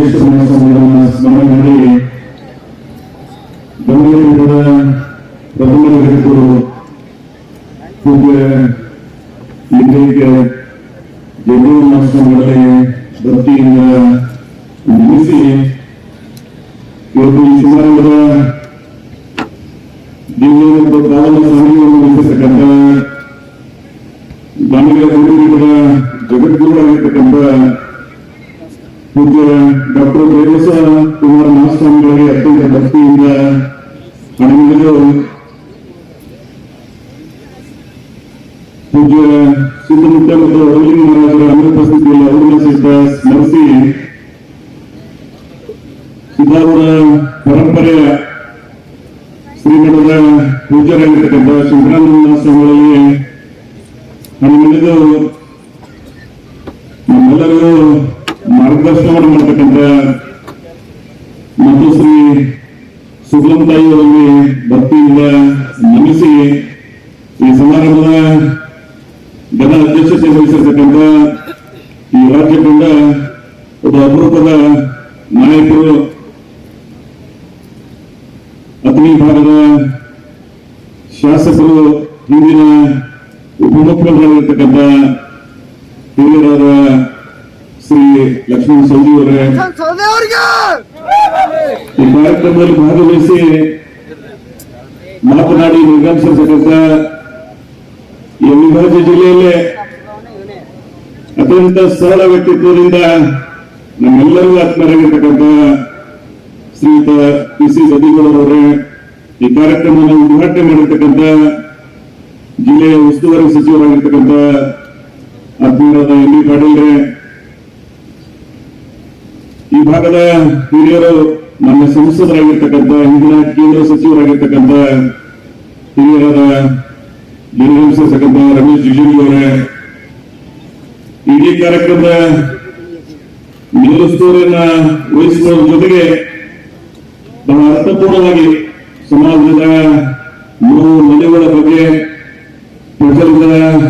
ವಿಶ್ವೇಶ್ವರ ಮಹಾಸ್ವಾಮಿಗಳನ್ನ ಸ್ಮರಣೆ ಮಾಡಿ ಬೆಂಗಳೂರಿನ ಪ್ರಥಮ ಜಗದ್ಗುರು ಪೂಜ್ಯ ಲಿಂಗೈಕ್ಯ ಜಗದ್ಗುರು ಮಹಾಸ್ವಾಮಿಗಳಲ್ಲಿ ಭಕ್ತಿಯಿಂದ ನಿಲ್ಲಿಸಿ ಇವತ್ತು ಈ ಸಮಾರಂಭದ ದಿವ್ಯ ಮತ್ತು ಪ್ರಾರಂಭ ಸಾಂಗ್ಯವನ್ನು ವಹಿಸತಕ್ಕಂಥ ದಾನಿಗಳ ಗುರುಗಳ ಜಗದ್ಗುರುವಾಗಿರ್ತಕ್ಕಂಥ ಪೂಜ್ಯ ಡಾಕ್ಟರ್ ದೇವಸ ಕುಮಾರ ಮಹಾಸ್ವಾಮಿಗಳಿಗೆ ಅತ್ಯಂತ ಭಕ್ತಿಯಿಂದ ಹಣಮಿಡಿದು ಪೂಜ್ಯ ಸುತ್ತಮುತ್ತ ಮತ್ತು ಅವಲಿಂಗ ಮಹಾರಾಜರ ಅನುಪಸ್ಥಿತಿಯಲ್ಲಿ ಅವರನ್ನು ಸಹಿತ ಸ್ಮರಿಸಿ ಸಿದ್ದಾರೂಢ ಪರಂಪರೆಯ ಶ್ರೀಮಠದ ಪೂಜ್ಯರಾಗಿರ್ತಕ್ಕಂಥ ಶಂಕರಾನಂದ ಸ್ವಾಮಿಗಳಲ್ಲಿ ಹಣಮಿಡಿದು ನಮ್ಮೆಲ್ಲರಿಗೂ ಮಾರ್ಗದರ್ಶನವನ್ನು ಮಾಡತಕ್ಕಂಥ ಮತ್ತು ಶ್ರೀ ಸುಗಲಂ ತಾಯಿಯವರಿಗೆ ಭಕ್ತಿಯಿಂದ ನಮಿಸಿ ಈ ಸಮಾರಂಭದ ಘನ ಅಧ್ಯಕ್ಷತೆ ವಹಿಸಿರ್ತಕ್ಕಂಥ ಈ ರಾಜ್ಯದಿಂದ ಒಬ್ಬ ಅಪರೂಪದ ನಾಯಕರು ಅಗ್ನಿ ಭಾಗದ ಶಾಸಕರು ಹಿಂದಿನ ಉಪಮುಖ್ಯಮಂತ್ರಿಗಳಿರ್ತಕ್ಕಂಥ ಹಿರಿಯರಾದ ಶ್ರೀ ಲಕ್ಷ್ಮಣ ಸೌದಿ ಅವರೇ. ಈ ಕಾರ್ಯಕ್ರಮದಲ್ಲಿ ಭಾಗವಹಿಸಿ ಮಾತನಾಡಿ ನಿರ್ಗಮಿಸಿರ್ತಕ್ಕಂಥ ಈ ಅವಿಭಾಜ್ಯ ಜಿಲ್ಲೆಯಲ್ಲೇ ಅತ್ಯಂತ ಸರಳ ವ್ಯಕ್ತಿತ್ವದಿಂದ ನಮ್ಮೆಲ್ಲರಿಗೂ ಆತ್ಮರಾಗಿರ್ತಕ್ಕಂಥ ಶ್ರೀಯುತ ಪಿ ಸಿ ಗದಿಗಳವರೇ ಈ ಕಾರ್ಯಕ್ರಮವನ್ನು ಉದ್ಘಾಟನೆ ಮಾಡಿರ್ತಕ್ಕಂಥ ಜಿಲ್ಲೆಯ ಉಸ್ತುವಾರಿ ಸಚಿವರಾಗಿರ್ತಕ್ಕಂಥ ಆತ್ಮೀಯರಾದ ಎಂ ಬಿ ಪಾಟೀಲ್ರೆ ಈ ಭಾಗದ ಹಿರಿಯರು ನಮ್ಮ ಸಂಸದರಾಗಿರ್ತಕ್ಕಂಥ, ಹಿಂದಿನ ಕೇಂದ್ರ ಸಚಿವರಾಗಿರ್ತಕ್ಕಂಥ ಹಿರಿಯರಾದ ನಿರ್ಗಮಿಸಿರ್ತಕ್ಕಂಥ ರಮೇಶ್ ಜಿಗಜಿಣಗಿ ಅವರೇ, ಇಡೀ ಕಾರ್ಯಕ್ರಮದ ಮೇಲುಸ್ತೂರಿನ ವಹಿಸುವುದರ ಜೊತೆಗೆ ಬಹಳ ಅರ್ಥಪೂರ್ಣವಾಗಿ ಸಮಾಜದ ಮೂರು ಮನೆಗಳ ಬಗ್ಗೆ ಪ್ರಚಲಿತ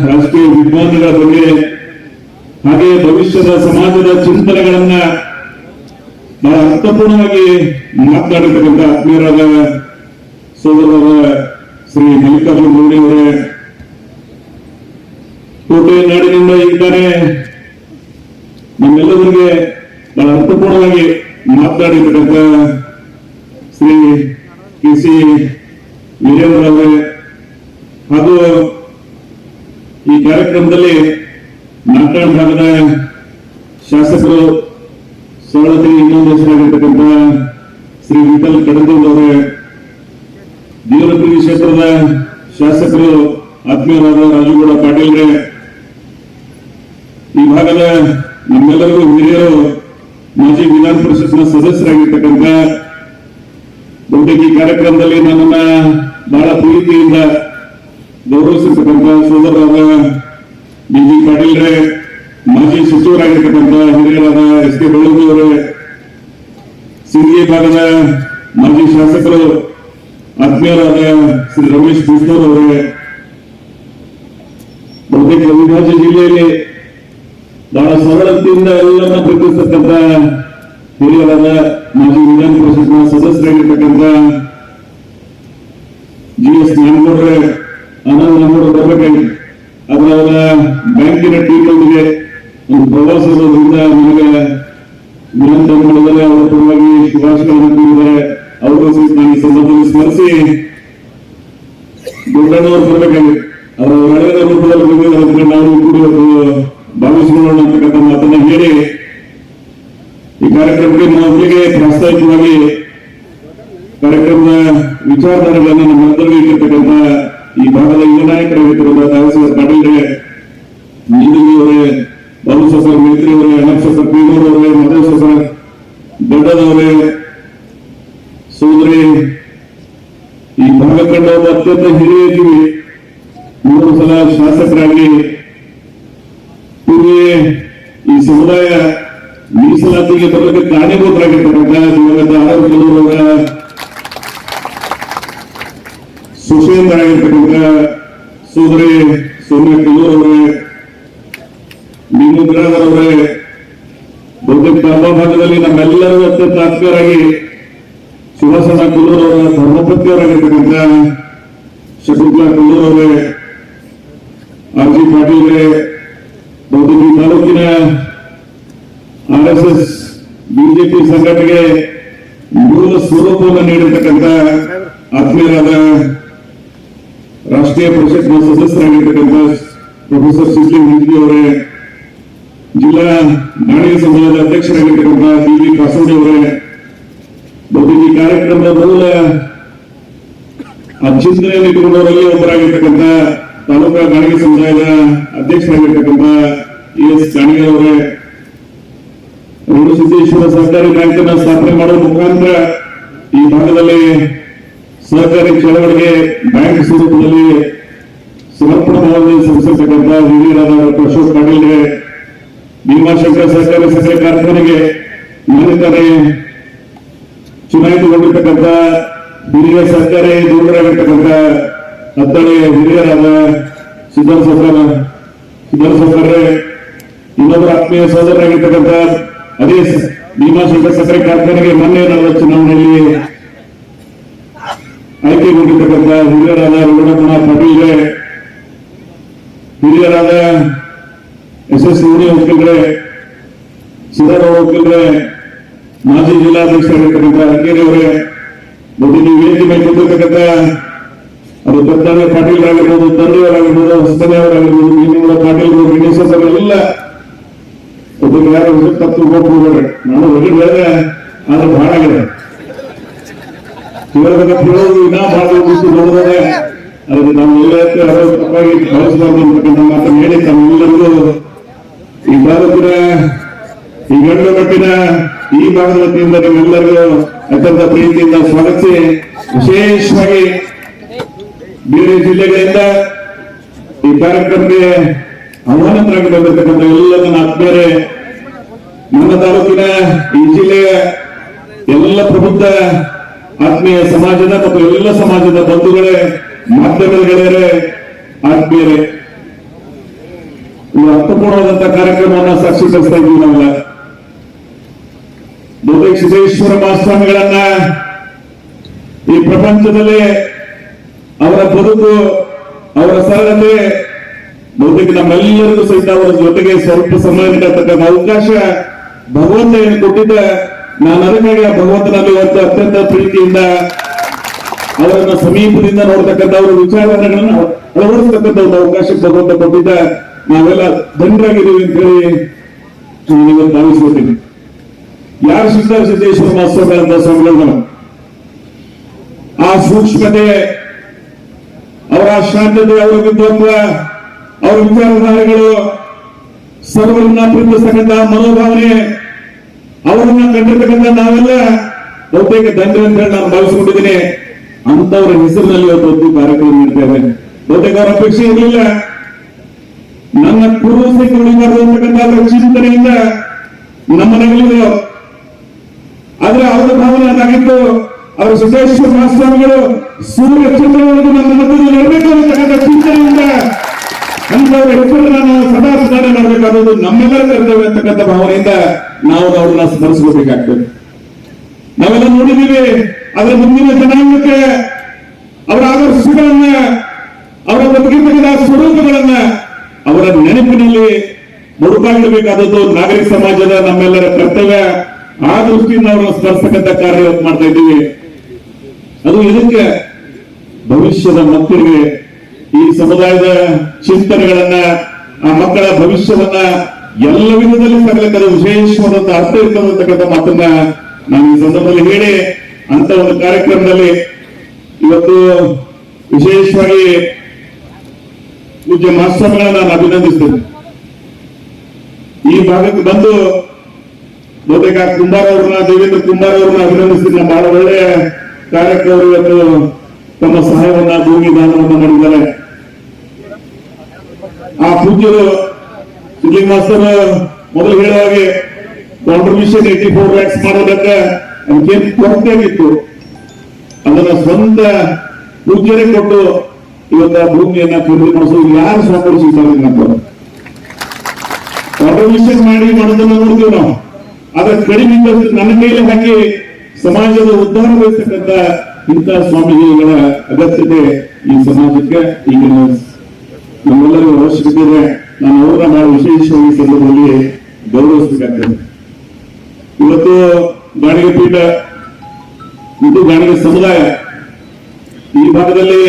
ರಾಜಕೀಯ ವಿಜ್ಞಾನಿಗಳ ಬಗ್ಗೆ ಹಾಗೆ ಭವಿಷ್ಯದ ಸಮಾಜದ ಚಿಂತನೆಗಳನ್ನ ಬಹಳ ಅರ್ಥಪೂರ್ಣವಾಗಿ ಮಾತನಾಡಿರ್ತಕ್ಕಂಥ ಆತ್ಮೀಯರಾದ ಸೋದರರಾದ ಶ್ರೀ ಮಲ್ಲಿಕಾರ್ಜುನ ಗೌಡಿ ಅವರೇ, ಕೋಟೆ ನಾಡಿನಿಂದ ಇದ್ದಾರೆ ನಮ್ಮೆಲ್ಲರಿಗೆ ಬಹಳ ಅರ್ಥಪೂರ್ಣವಾಗಿ ಮಾತನಾಡಿರ್ತಕ್ಕಂಥ ಶ್ರೀ ಕೆ ಸಿ ವೀರೇಂದ್ರ ಹಾಗೂ ಈ ಕಾರ್ಯಕ್ರಮದಲ್ಲಿ ಭಾಗದ ಶಾಸಕರು ಸರಳತೆ ಇನ್ನೊಂದು ಹೆಸರಾಗಿರ್ತಕ್ಕಂಥ ಶ್ರೀ ವಿಠಲ್ ಕಡಂಗೂರ್ ಅವರೇ ದೇವರಪುರಿ ಕ್ಷೇತ್ರದ ಶಾಸಕರು ಆತ್ಮೀಯರಾದ ರಾಜುಗೌಡ ಪಾಟೀಲ್ರೆ ಈ ಭಾಗದ ನಮ್ಮೆಲ್ಲರಿಗೂ ಹಿರಿಯರು, ಮಾಜಿ ವಿಧಾನ ಪರಿಷತ್ನ ಸದಸ್ಯರಾಗಿರ್ತಕ್ಕಂಥ ಬಹುತೇಕ ಈ ಕಾರ್ಯಕ್ರಮದಲ್ಲಿ ನನ್ನನ್ನ ಬಹಳ ಪ್ರೀತಿಯಿಂದ ಗೌರವಿಸಿರ್ತಕ್ಕಂಥ ಸೋದರರಾದ ಡಿ ಜಿ ಪಾಟೀಲ್ರೆ ಮಾಜಿ ಸಚಿವರಾಗಿರ್ತಕ್ಕಂಥ ಹಿರಿಯರಾದ ಎಸ್ ಕೆ ಬೆಳ್ಳೂರು ಸಿಂದಗಿ ಭಾಗದ ಮಾಜಿ ಶಾಸಕರು, ಆತ್ಮೀಯರಾದ ಶ್ರೀ ರಮೇಶ್ ಕೃಷ್ಣರ್ ಅವರೇ, ಬಹುತೇಕ ಅವಿಭಾಜ್ಯ ಜಿಲ್ಲೆಯಲ್ಲಿ ಬಹಳ ಸರಳತೆಯಿಂದ ಎಲ್ಲರನ್ನ ಪ್ರಕಟಿಸತಕ್ಕಂಥ ಹಿರಿಯರಾದ ಮಾಜಿ ವಿಧಾನ ಪರಿಷತ್ನ ಸದಸ್ಯರಾಗಿರ್ತಕ್ಕಂಥ ಜಿ ಎಸ್ ನಾಗೌಡ್ರೆ ಆನಂದ್ ನಾಗೌಡ್ರು ಬರ್ಬೇಕಾಗಿ ಅದರ ಅವರ ಬ್ಯಾಂಕಿನ ಟೀಮ್ನೊಂದಿಗೆ ಒಂದು ಪ್ರವಾಸದಿಂದ ನನಗೆ ವಿನಂತಿ ಮಾಡಿದರೆ ಅವರ ಪರವಾಗಿ ಶುಭಾಶಯಗಳನ್ನು ಕೋರಿದ್ದಾರೆ ಅವರು ನಾನು ಈ ಸಂದರ್ಭದಲ್ಲಿ ಸ್ಮರಿಸಿ ದೊಡ್ಡಣ್ಣವರು ಬರಬೇಕಾಗಿದೆ ಅವರ ಒಳ್ಳೆಯ ರೂಪದಲ್ಲಿ ಬಂದಿದ್ದಾರೆ ನಾವು ಕೂಡ ಭಾಗವಹಿಸಿಕೊಳ್ಳೋಣ ಅಂತಕ್ಕಂಥ ಮಾತನ್ನ ಹೇಳಿ ಈ ಕಾರ್ಯಕ್ರಮಕ್ಕೆ ಮೊದಲಿಗೆ ಪ್ರಾಸ್ತಾವಿಕವಾಗಿ ಕಾರ್ಯಕ್ರಮದ ವಿಚಾರಧಾರೆಗಳನ್ನು ನಮ್ಮೆಲ್ಲರಿಗೂ ಇಟ್ಟಿರ್ತಕ್ಕಂಥ ಈ ಭಾಗದ ಯುವ ನಾಯಕರಾಗಿರ್ತಕ್ಕಂಥ ದಾವಸಾಹೇಬ್ ಪಾಟೀಲ್ರೆ ಅವರೇ ಬಾಬು ಸರ್ ಮೇತ್ರಿ ಅವರೇ ಅನಂತ ಸರ್ ಪೀನೂರ್ ಅವರೇ ಮಧು ಸರ್ ದೊಡ್ಡದವರೇ, ಸೋದರಿ, ಈ ಭಾಗ ಕಂಡ ಅತ್ಯಂತ ಹಿರಿಯ ಜೀವಿ. ಮೂರು ಸಲ ಶಾಸಕರಾಗಿ ಇವರಿಗೆ ಈ ಸಮುದಾಯ ಮೀಸಲಾತಿಗೆ ಬರಲಿಕ್ಕೆ ಕಾರಣೀಭೂತರಾಗಿರ್ತಕ್ಕಂಥ ದಿವಂಗತ ಆರೋಗ್ಯ ಸುಶೇಂದ್ರಾಗಿರ್ತಕ್ಕಂಥ ಸೋದರಿ ಸೌಮ್ಯ ಕೆಲೂರ್ ಅವರೇ ಭೀಮು ಬಿರಾದರ್ ಅವರೇ ಬಹುತೇಕ ಬಹುತೇಕ ಭಾಗದಲ್ಲಿ ನಮ್ಮೆಲ್ಲರೂ ಅತ್ಯಂತ ಆತ್ಮೀಯರಾಗಿ ಸುಹಾಸನ ಕುಲ್ಲೂರ್ ಅವರ ಧರ್ಮಪತ್ನಿಯವರಾಗಿರ್ತಕ್ಕಂಥ ಶಕುಂತಲಾ ಕುಲ್ಲೂರ್ ಅವರೇ ಆರ್ ಜಿ ಪಾಟೀಲ್ ಅವರೇ ಬಹುತೇಕ ತಾಲೂಕಿನ ಆರ್ ಎಸ್ ಎಸ್ ಬಿಜೆಪಿ ಸಂಘಟನೆಗೆ ಮೂಲ ಸ್ವರೂಪವನ್ನು ನೀಡಿರ್ತಕ್ಕಂಥ ಆತ್ಮೀಯರಾದ ರಾಷ್ಟ್ರೀಯ ಪರಿಷತ್ನ ಸದಸ್ಯರಾಗಿರ್ತಕ್ಕಂಥ ಪ್ರೊಫೆಸರ್ ಮುಂಜಿ ಅವರೇ ಜಿಲ್ಲಾ ನಾಡಿಗೆ ಸಮಾಜದ ಅಧ್ಯಕ್ಷರಾಗಿರ್ತಕ್ಕಂಥ ಸಿ ವಿ ಕಾಸೋಡಿ ಅವರೇ ಮತ್ತು ಈ ಕಾರ್ಯಕ್ರಮದ ಮೂಲ ಆ ಕೊಡುವವರಲ್ಲಿ ಒಬ್ಬರಾಗಿರ್ತಕ್ಕಂಥ ತಾಲೂಕಾ ನಾಡಿಗೆ ಸಮುದಾಯದ ಅಧ್ಯಕ್ಷರಾಗಿರ್ತಕ್ಕಂಥ ಎಸ್. ಕಾಣಿಗೆ ಅವರೇ ರೇಣುಸಿದ್ದೇಶ್ವರ ಸಹಕಾರಿ ಬ್ಯಾಂಕನ್ನು ಸ್ಥಾಪನೆ ಮಾಡುವ ಮುಖಾಂತರ ಈ ಭಾಗದಲ್ಲಿ ಸಹಕಾರಿ ಚಳವಳಿಗೆ ಬ್ಯಾಂಕ್ ಸ್ವರೂಪದಲ್ಲಿ ಸಮರ್ಪಣ ಭಾವದಲ್ಲಿ ಸಲ್ಲಿಸತಕ್ಕಂಥ ಹಿರಿಯರಾದ ಡಾಕ್ಟರ್ ಅಶೋಕ್ ಪಾಟೀಲ್ಗೆ ಭೀಮಾಶಂಕರ್ ಸಹಕಾರಿ ಸಕ್ಕರೆ ಕಾರ್ಖಾನೆಗೆ ಮಾನ್ಯತಾರೆ ಚುನಾಯಿತಗೊಂಡಿರ್ತಕ್ಕಂಥ ಹಿರಿಯ ಸರ್ಕಾರಿ ದೂರರಾಗಿರ್ತಕ್ಕಂಥ ಹತ್ತಳೆಯ ಹಿರಿಯರಾದ ಸಿದ್ದರ ಸಫರ ಸಿದ್ದರ ಸಫರೇ ಇನ್ನೊಬ್ಬರ ಆತ್ಮೀಯ ಸಹೋದರರಾಗಿರ್ತಕ್ಕಂಥ ಅದೇ ಭೀಮಾಶಂಕರ್ ಸಕ್ಕರೆ ಕಾರ್ಖಾನೆಗೆ ಮೊನ್ನೆ ನಡೆದ ಚುನಾವಣೆಯಲ್ಲಿ ಆಯ್ಕೆಗೊಂಡಿರ್ತಕ್ಕಂಥ ಹಿರಿಯರಾದ ರುಣಗುಣ ಪಾಟೀಲ್ಗೆ ಹಿರಿಯರಾದ ಎಸ್ ಎಸ್ ಯೂನಿ ವಕೀಲರೇ ಸಿದ್ದರಾಮ ವಕೀಲರೇ ಮಾಜಿ ಜಿಲ್ಲಾಧ್ಯಕ್ಷರಾಗಿರ್ತಕ್ಕಂಥ ಅರ್ಕೇರಿ ಅವರೇ, ಮತ್ತು ನೀವು ವೇದಿಕೆ ಮೇಲೆ ಕೂತಿರ್ತಕ್ಕಂಥ ಅದು ದತ್ತಾಂಗ ಪಾಟೀಲ್ ಆಗಿರ್ಬೋದು ತಂದೆಯವರಾಗಿರ್ಬೋದು ಹೊಸಮನೆ ಅವರಾಗಿರ್ಬೋದು ಪಾಟೀಲ್ ಗಣೇಶ್ ಅವರೆಲ್ಲ ಒಬ್ಬರು ಯಾರು ಹೆಸರು ತಪ್ಪು ಹೋಗ್ಬಿಡ್ಬೇಡ್ರಿ ನಾನು ಹೊರಗೆ ಹೇಳಿದ್ರೆ ಆದ್ರೆ ಬಹಳ ಆಗಿದೆ. ಬಗ್ಗೆ ಹೇಳೋದು ಇನ್ನೂ ಬಹಳ ಉದ್ದೇಶ ನೋಡಿದ್ರೆ ಅದಕ್ಕೆ ನಾವು ಎಲ್ಲ ತಪ್ಪಾಗಿ ಬಳಸಬಾರ್ದು ಅಂತಕ್ಕಂಥ ಮಾತನ್ನು ಹೇಳಿ ತಮ್ಮೆಲ್ಲರಿಗೂ ಈ ಭಾರತದ ಈ ಗಂಡು ಮಟ್ಟಿನ ಈ ಭಾಗದ ವತಿಯಿಂದ ನಿಮ್ಮೆಲ್ಲರಿಗೂ ಅತ್ಯಂತ ಪ್ರೀತಿಯಿಂದ ಸ್ವಾಗತಿಸಿ, ವಿಶೇಷವಾಗಿ ಬೇರೆ ಜಿಲ್ಲೆಗಳಿಂದ ಈ ಕಾರ್ಯಕ್ರಮಕ್ಕೆ ಆಹ್ವಾನಿತರಾಗಿ ಬಂದಿರತಕ್ಕಂಥ ಎಲ್ಲ ನನ್ನ ನನ್ನ ತಾಲೂಕಿನ ಈ ಜಿಲ್ಲೆಯ ಎಲ್ಲ ಪ್ರಬುದ್ಧ ಆತ್ಮೀಯ ಸಮಾಜದ ಮತ್ತು ಎಲ್ಲ ಸಮಾಜದ ಬಂಧುಗಳೇ, ಮಾಧ್ಯಮದ ಗೆಳೆಯರೇ, ಆತ್ಮೀಯರೇ. ಒಂದು ಅರ್ಥಪೂರ್ಣವಾದಂತಹ ಕಾರ್ಯಕ್ರಮವನ್ನು ಸಾಕ್ಷೀಕರಿಸ್ತಾ ಇದ್ದೀವಿ ನಾವೆಲ್ಲ. ಬಹುತೇಕ ಸಿದ್ದೇಶ್ವರ ಮಹಾಸ್ವಾಮಿಗಳನ್ನ ಈ ಪ್ರಪಂಚದಲ್ಲಿ ಅವರ ಬದುಕು, ಅವರ ಸರಳತೆ, ಬಹುತೇಕ ನಮ್ಮೆಲ್ಲರಿಗೂ ಸಹಿತ ಅವರ ಜೊತೆಗೆ ಸ್ವಲ್ಪ ಸಮಯ ನೀಡತಕ್ಕಂಥ ಅವಕಾಶ, ಭಗವಂತ ಏನು ಕೊಟ್ಟಿದ್ದ, ನಾನು ಅದಕ್ಕಾಗಿ ಆ ಭಗವಂತನಲ್ಲಿ ಇವತ್ತು ಅತ್ಯಂತ ಪ್ರೀತಿಯಿಂದ ಅವರನ್ನ ಸಮೀಪದಿಂದ ನೋಡ್ತಕ್ಕಂಥ ಅವರ ವಿಚಾರಗಳನ್ನು ಅಳವಡಿಸತಕ್ಕಂಥ ಒಂದು ಅವಕಾಶ ಭಗವಂತ ಕೊಟ್ಟಿದ್ದ ನಾವೆಲ್ಲ ದಂಡರಾಗಿದ್ದೇವೆ ಅಂತ ಹೇಳಿ ಇವತ್ತು ಭಾವಿಸ್ಕೊತೀನಿ ಯಾರು ಸಿದ್ಧ ಸಿದ್ದೇಶ್ವರ ಸ್ವಾಮಿಗಳು ನಾವು ಆ ಸೂಕ್ಷ್ಮತೆ, ಅವರ ಶಾಂತತೆ, ಅವರ ವಿದ್ವತ್ವ ಅವರ ವಿಚಾರಧಾರೆಗಳು, ಸರ್ವರನ್ನ ಪ್ರೀತಿಸ್ತಕ್ಕಂಥ ಮನೋಭಾವನೆ, ಅವರನ್ನ ಕಂಡಿರ್ತಕ್ಕಂಥ ನಾವೆಲ್ಲ ಬಹುತೇಕ ದಂಡ್ರೆ ಅಂತ ಹೇಳಿ ನಾನು ಭಾವಿಸ್ಕೊಂಡಿದ್ದೀನಿ. ಅಂತವರ ಹೆಸರಿನಲ್ಲಿ ಒಂದು ಕಾರ್ಯಕ್ರಮ ನೀಡ್ತೇವೆ ಬಹುತೇಕ ಅವರ ಅಪೇಕ್ಷೆ ಇರಲಿಲ್ಲ. ನನ್ನ ಅಂತಕ್ಕಂಥ ಅವರ ಚಿಂತನೆಯಿಂದ ನಮ್ಮ ನಗಲಿದೆ ಆದ್ರೆ ಅವರ ಭಾವನೆ ಅದಾಗಿತ್ತು, ಅವರ ಸಿದ್ದೇಶ್ವರ ಮಹಾಸ್ವಾಮಿಗಳು ಸೂರ್ಯ ಚಂದ್ರವರೆಗೂ ನಮ್ಮ ಮಧ್ಯದಲ್ಲಿ ಇರಬೇಕು ಅಂತಕ್ಕಂಥ ಚಿಂತನೆಯಿಂದ ಅಂತವರ ಹೆಸರನ್ನ ನಾವು ಸದಾ ಸ್ಮರಣೆ ಮಾಡಬೇಕಾದದ್ದು ನಮ್ಮೆಲ್ಲರ ಕರ್ತವ್ಯ ಅಂತಕ್ಕಂಥ ಭಾವನೆಯಿಂದ ನಾವು ಅವ್ರನ್ನ ಸ್ಮರಿಸಬೇಕಾಗ್ತದೆ ನಾವೆಲ್ಲ ನೋಡಿದ್ದೀವಿ ಅದರ ಮುಂದಿನ ಜನಾಂಗಕ್ಕೆ ಅವರ ಆದರ್ಶಗಳನ್ನ, ಅವರ ಬದುಕಿನ ಸ್ವರೂಪಗಳನ್ನ ಅವರ ನೆನಪಿನಲ್ಲಿ ಮುಡುಪಾಗಿಡಬೇಕಾದದ್ದು ನಾಗರಿಕ ಸಮಾಜದ ನಮ್ಮೆಲ್ಲರ ಕರ್ತವ್ಯ. ಆ ದೃಷ್ಟಿಯಿಂದ ಅವರನ್ನು ಸ್ಮರಿಸತಕ್ಕಂಥ ಕಾರ್ಯ ಮಾಡ್ತಾ ಇದ್ದೀವಿ. ಅದು ಇದಕ್ಕೆ ಭವಿಷ್ಯದ ಮಕ್ಕಳಿಗೆ ಈ ಸಮುದಾಯದ ಚಿಂತನೆಗಳನ್ನ, ಆ ಮಕ್ಕಳ ಭವಿಷ್ಯವನ್ನ ಎಲ್ಲ ವಿಧದಲ್ಲಿ ತರಲಿಕ್ಕೆ ವಿಶೇಷವಾದಂತಹ ಅರ್ಥ ಇರ್ತಕ್ಕಂಥ ಮಾತನ್ನ ನಾನು ಈ ಸಂದರ್ಭದಲ್ಲಿ ಹೇಳಿ ಅಂತ ಒಂದು ಕಾರ್ಯಕ್ರಮದಲ್ಲಿ ಇವತ್ತು ವಿಶೇಷವಾಗಿ ಪೂಜ್ಯ ಮಹಾಸ್ವಾಮಿಗಳನ್ನ ನಾನು ಅಭಿನಂದಿಸ್ತೇನೆ. ಈ ಭಾಗಕ್ಕೆ ಬಂದು ಬಹುತೇಕ ಕುಂಬಾರ ಅವ್ರನ್ನ, ದೇವೇಂದ್ರ ಕುಂಬಾರ ಅವ್ರನ್ನ ಅಭಿನಂದಿಸ್ತೀನಿ. ಬಹಳ ಒಳ್ಳೆಯ ಕಾರ್ಯಕ್ರಮ ಇವತ್ತು ತಮ್ಮ ಸಹಾಯವನ್ನ, ಭೂಮಿ ದಾನವನ್ನ ಮಾಡಿದ್ದಾರೆ. ಆ ಪೂಜ್ಯರು ಇಲ್ಲಿ ಮಾಸ್ತರ್ ಮೊದಲು ಹೇಳುವ ಹಾಗೆ ಕಾಂಟ್ರಿಬ್ಯೂಷನ್ ಏಟಿ ಫೋರ್ ಲ್ಯಾಕ್ಸ್ ಮಾಡೋದಕ್ಕೆ ಅದಕ್ಕೇನು ಕೊರತೆ ಆಗಿತ್ತು ಅದನ್ನ ಸ್ವಂತ ಪೂಜ್ಯರೇ ಕೊಟ್ಟು ಇವತ್ತು ಭೂಮಿಯನ್ನ ಖರೀದಿ ಮಾಡಿಸೋದು ಯಾರು ಸ್ವಾಪಡಿಸಿದ್ದಾರೆ ಕಾಂಟ್ರಿಬ್ಯೂಷನ್ ಮಾಡಿ ಮಾಡೋದನ್ನ ನೋಡ್ತೀವಿ ನಾವು. ಅದರ ಕಡಿಮೆ ನನ್ನ ಕೈಲಿ ಹಾಕಿ ಸಮಾಜದ ಉದ್ಧಾರ ಬಯಸ್ತಕ್ಕಂಥ ಇಂಥ ಸ್ವಾಮೀಜಿಗಳ ಅಗತ್ಯತೆ ಈ ಸಮಾಜಕ್ಕೆ ಈಗ ನಮ್ಮೆಲ್ಲರಿಗೂ ಅವಶ್ಯಕತೆ ಇದೆ. ನಾನು ಅವರ ನಾವು ವಿಶೇಷವಾಗಿ ಸಂದರ್ಭದಲ್ಲಿ ಗೌರವಿಸಬೇಕಾಗ್ತದೆ. ಇವತ್ತು ಬಾಣಿಗೆ ಪೀಠ, ಇದು ಬಾಣಿಗೆ ಸಮುದಾಯ. ಈ ಭಾಗದಲ್ಲಿ